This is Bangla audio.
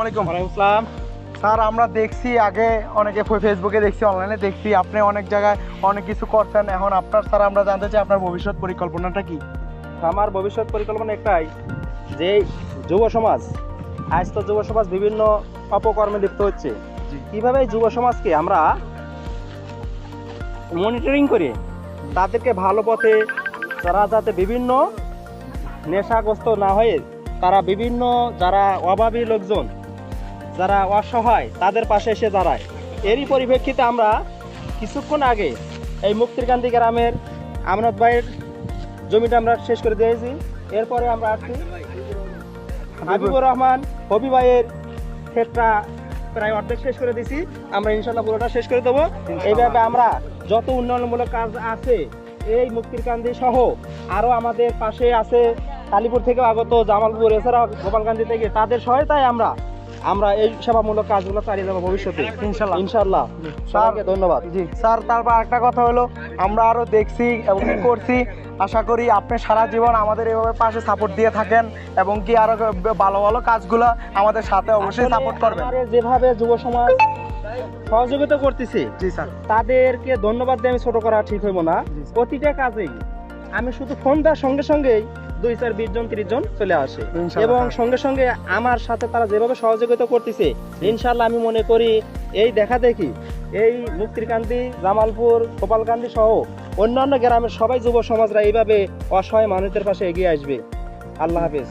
আলাইকুম। ওয়ালাইকুম আসসালাম। স্যার আমরা দেখছি আগে অনেকে ফেসবুকে দেখছি অনলাইনে দেখছি। আপনি অনেক জায়গায় অনেক কিছু করছেন। এখন আপনার স্যার আমরা জানতে চাই আপনার ভবিষ্যৎ পরিকল্পনাটা কি? আমার ভবিষ্যৎ পরিকল্পনা একটাই যে যুব সমাজ আজ তো যুব সমাজ বিভিন্ন অপকর্মে লিপ্ত হচ্ছে। কীভাবে যুব সমাজকে আমরা মনিটরিং করে? তাদেরকে ভালো পথে তারা যাতে বিভিন্ন নেশাগ্রস্ত না হয়ে তারা বিভিন্ন যারা অভাবী লোকজন যারা অসহায় তাদের পাশে এসে দাঁড়ায়। এরই পরিপ্রেক্ষিতে আমরা কিছুক্ষণ আগে এই মুক্তিরকান্তি গ্রামের আমনাথ ভাইয়ের জমিটা আমরা শেষ করে দিয়েছি। এরপরে আমরা আসছি হাবিবুর রহমান হবি ভাইয়ের ক্ষেতটা প্রায় অর্ধেক শেষ করে দিছি আমরা ইনশাল্লাহ পুরোটা শেষ করে দেবো। এইভাবে আমরা যত উন্নয়নমূলক কাজ আছে এই মুক্তির কান্দি সহ আরও আমাদের পাশে আছে কালীপুর থেকে আগত জামালপুর এছাড়া গোপালকান্দি থেকে তাদের সহায়তায় আমরা আমরা এই সেবামূলক কাজগুলো চালিয়ে যাব ভবিষ্যতে। ইনশাল্লাহ ইনশাল্লাহ সবাইকে ধন্যবাদ। জি স্যার তারপর একটা কথা হলো আমরা আরও দেখছি এবং করছি। আশা করি আপনি সারা জীবন আমাদের এভাবে পাশে সাপোর্ট দিয়ে থাকেন এবং কি আরও ভালো ভালো কাজগুলো আমাদের সাথে অবশ্যই সাপোর্ট করবেন। যেভাবে যুব সমাজ সহযোগিতা করতেছে জি স্যার। তাদেরকে ধন্যবাদ দিয়ে আমি ছোট করা ঠিক হইব না। প্রতিটা কাজেই আমি শুধু ফোন দেওয়ার সঙ্গে সঙ্গেই দুই চার বিশ জন ত্রিশ জন চলে আসে। এবং সঙ্গে সঙ্গে আমার সাথে তারা যেভাবে সহযোগিতা করতেছে ইনশাল্লাহ আমি মনে করি এই দেখা দেখি এই মুক্তিরকান্দি জামালপুর গোপালকান্দি সহ অন্যান্য গ্রামের সবাই যুব সমাজরা এইভাবে অসহায় মানুষদের পাশে এগিয়ে আসবে। আল্লাহ হাফেজ।